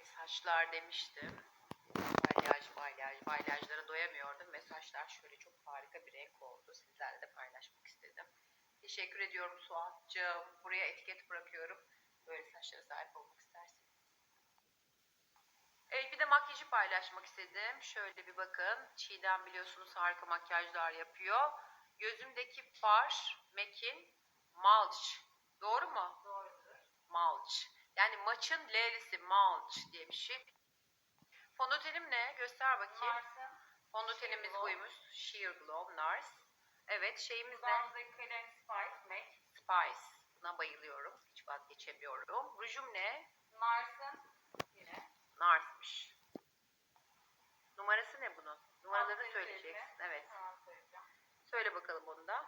Evet saçlar demiştim. Balyaj balyaj balyajlara doyamıyordum ve saçlar şöyle çok harika bir renk oldu. Sizlerle de paylaşmak istedim. Teşekkür ediyorum Suat'cığım. Buraya etiket bırakıyorum. Böyle saçlara sahip olmak isterseniz. Evet bir de makyajı paylaşmak istedim. Şöyle bir bakın. Çiğdem biliyorsunuz harika makyajlar yapıyor. Gözümdeki far MAC'in Mulch. Doğru mu? Doğrudur. Mulch. Yani maçın L'lisi Mulch diye bir şey. Fondötenim ne? Göster bakayım. Mars'ın Fondötenimiz Sheer buymuş. Sheer Glow Nars. Evet şeyimiz ne? Gamze Kalem Spice Mac. Spice. Buna bayılıyorum. Hiç vazgeçemiyorum. Rujum ne? Mars'ın yine. Nars'mış. Numarası ne bunun? Numaraları söyleyeceksin. Evet. Tamam. Söyle bakalım onu da.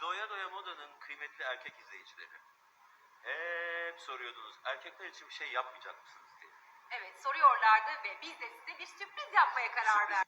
Doya Doya Moda'nın kıymetli erkek izleyicileri. Hep soruyordunuz erkekler için bir şey yapmayacak mısınız diye. Evet soruyorlardı ve biz de size bir sürpriz yapmaya karar verdik.